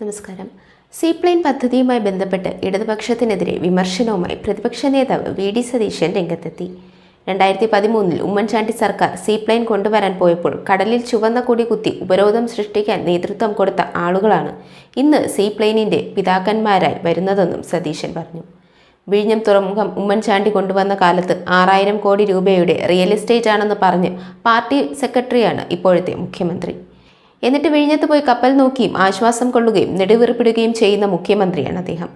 നമസ്കാരം. സീപ്ലെയിൻ പദ്ധതിയുമായി ബന്ധപ്പെട്ട് ഇടതുപക്ഷത്തിനെതിരെ വിമർശനവുമായി പ്രതിപക്ഷ നേതാവ് വി ഡി സതീശൻ രംഗത്തെത്തി. രണ്ടായിരത്തി പതിമൂന്നിൽ ഉമ്മൻചാണ്ടി സർക്കാർ സീപ്ലെയിൻ കൊണ്ടുവരാൻ പോയപ്പോൾ കടലിൽ ചുവന്ന കൊടി കുത്തി ഉപരോധം സൃഷ്ടിക്കാൻ നേതൃത്വം കൊടുത്ത ആളുകളാണ് ഇന്ന് സീപ്ലെയിനിന്റെ പിതാക്കന്മാരായി വരുന്നതെന്നും സതീശൻ പറഞ്ഞു. വിഴിഞ്ഞം തുറമുഖം ഉമ്മൻചാണ്ടി കൊണ്ടുവന്ന കാലത്ത് ആറായിരം കോടി രൂപയുടെ റിയൽ എസ്റ്റേറ്റ് ആണെന്ന് പറഞ്ഞ് പാർട്ടി സെക്രട്ടറിയാണ് ഇപ്പോഴത്തെ മുഖ്യമന്ത്രി. എന്നിട്ട് വിഴിഞ്ഞത്ത് പോയി കപ്പൽ നോക്കിയും ആശ്വാസം കൊള്ളുകയും നെടുവീർപ്പിടുകയും ചെയ്യുന്ന മുഖ്യമന്ത്രിയാണ് അദ്ദേഹം.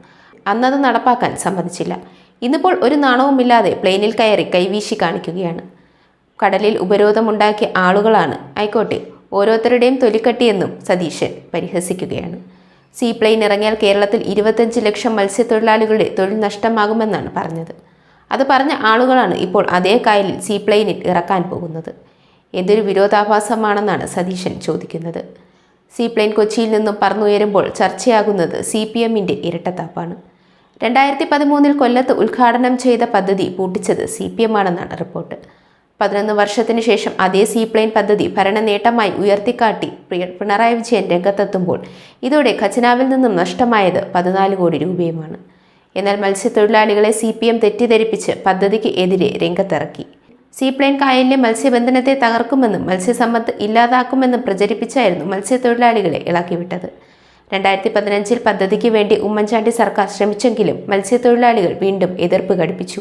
അന്നത് നടപ്പാക്കാൻ സമ്മതിച്ചില്ല. ഇന്നിപ്പോൾ ഒരു നാണവുമില്ലാതെ പ്ലെയിനിൽ കയറി കൈവീശി കാണിക്കുകയാണ്. കടലിൽ ഉപരോധമുണ്ടാക്കിയ ആളുകളാണ് ആയിക്കോട്ടെ ഓരോരുത്തരുടെയും തൊലിക്കട്ടിയെന്നും സതീശൻ പരിഹസിക്കുകയാണ്. സീ പ്ലെയിൻ ഇറങ്ങിയാൽ കേരളത്തിൽ ഇരുപത്തഞ്ച് ലക്ഷം മത്സ്യത്തൊഴിലാളികളുടെ തൊഴിൽ നഷ്ടമാകുമെന്നാണ് പറഞ്ഞത്. അത് പറഞ്ഞ ആളുകളാണ് ഇപ്പോൾ അതേ കായലിൽ സീ പ്ലെയിനിൽ ഇറക്കാൻ പോകുന്നത്. എന്തൊരു വിരോധാഭാസമാണെന്നാണ് സതീശൻ ചോദിക്കുന്നത്. സീപ്ലെയിൻ കൊച്ചിയിൽ നിന്നും പറന്നുയരുമ്പോൾ ചർച്ചയാകുന്നത് സി പി എമ്മിന്റെ ഇരട്ടത്താപ്പാണ്. രണ്ടായിരത്തി പതിമൂന്നിൽ കൊല്ലത്ത് ഉദ്ഘാടനം ചെയ്ത പദ്ധതി പൂട്ടിച്ചത് സി പി എം ആണെന്നാണ് റിപ്പോർട്ട്. പതിനൊന്ന് വർഷത്തിന് ശേഷം അതേ സീപ്ലെയിൻ പദ്ധതി ഭരണ നേട്ടമായി ഉയർത്തിക്കാട്ടി പിണറായി വിജയൻ രംഗത്തെത്തുമ്പോൾ ഇതോടെ ഖജനാവിൽ നിന്നും നഷ്ടമായത് പതിനാല് കോടി രൂപയുമാണ്. എന്നാൽ മത്സ്യത്തൊഴിലാളികളെ സി പി എം തെറ്റിദ്ധരിപ്പിച്ച് പദ്ധതിക്ക് എതിരെ രംഗത്തിറക്കി. സീപ്ലെയിൻ കായലിലെ മത്സ്യബന്ധനത്തെ തകർക്കുമെന്നും മത്സ്യസമ്പത്ത് ഇല്ലാതാക്കുമെന്നും പ്രചരിപ്പിച്ചായിരുന്നു മത്സ്യത്തൊഴിലാളികളെ ഇളക്കിവിട്ടത്. രണ്ടായിരത്തി പതിനഞ്ചിൽ പദ്ധതിക്ക് വേണ്ടി ഉമ്മൻചാണ്ടി സർക്കാർ ശ്രമിച്ചെങ്കിലും മത്സ്യത്തൊഴിലാളികൾ വീണ്ടും എതിർപ്പ് ഘടിപ്പിച്ചു.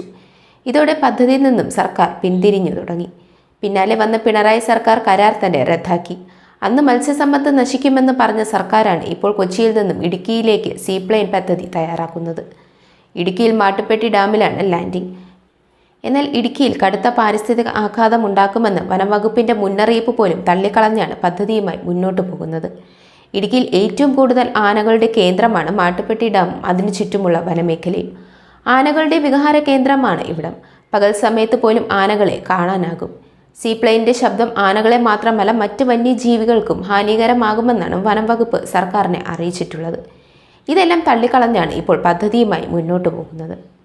ഇതോടെ പദ്ധതിയിൽ നിന്നും സർക്കാർ പിന്തിരിഞ്ഞു തുടങ്ങി. പിന്നാലെ വന്ന പിണറായി സർക്കാർ കരാർ തന്നെ റദ്ദാക്കി. അന്ന് മത്സ്യസമ്പത്ത് നശിക്കുമെന്ന് പറഞ്ഞ സർക്കാരാണ് ഇപ്പോൾ കൊച്ചിയിൽ നിന്നും ഇടുക്കിയിലേക്ക് സീപ്ലെയിൻ പദ്ധതി തയ്യാറാക്കുന്നത്. ഇടുക്കിയിൽ മാട്ടുപ്പെട്ടി ഡാമിലാണ് ലാൻഡിംഗ്. എന്നാൽ ഇടുക്കിയിൽ കടുത്ത പാരിസ്ഥിതിക ആഘാതം ഉണ്ടാക്കുമെന്ന് വനംവകുപ്പിന്റെ മുന്നറിയിപ്പ് പോലും തള്ളിക്കളഞ്ഞാണ് പദ്ധതിയുമായി മുന്നോട്ടു പോകുന്നത്. ഇടുക്കിയിൽ ഏറ്റവും കൂടുതൽ ആനകളുടെ കേന്ദ്രമാണ് മാട്ടുപ്പെട്ടി ഡാം. അതിനു ചുറ്റുമുള്ള വനമേഖലയും ആനകളുടെ വിഹാര കേന്ദ്രമാണ് ഇവിടം. പകൽ സമയത്ത് പോലും ആനകളെ കാണാനാകും. സീപ്ലെയിന്റെ ശബ്ദം ആനകളെ മാത്രമല്ല മറ്റ് വന്യജീവികൾക്കും ഹാനികരമാകുമെന്നാണ് വനംവകുപ്പ് സർക്കാരിനെ അറിയിച്ചിട്ടുള്ളത്. ഇതെല്ലാം തള്ളിക്കളഞ്ഞാണ് ഇപ്പോൾ പദ്ധതിയുമായി മുന്നോട്ടു പോകുന്നത്.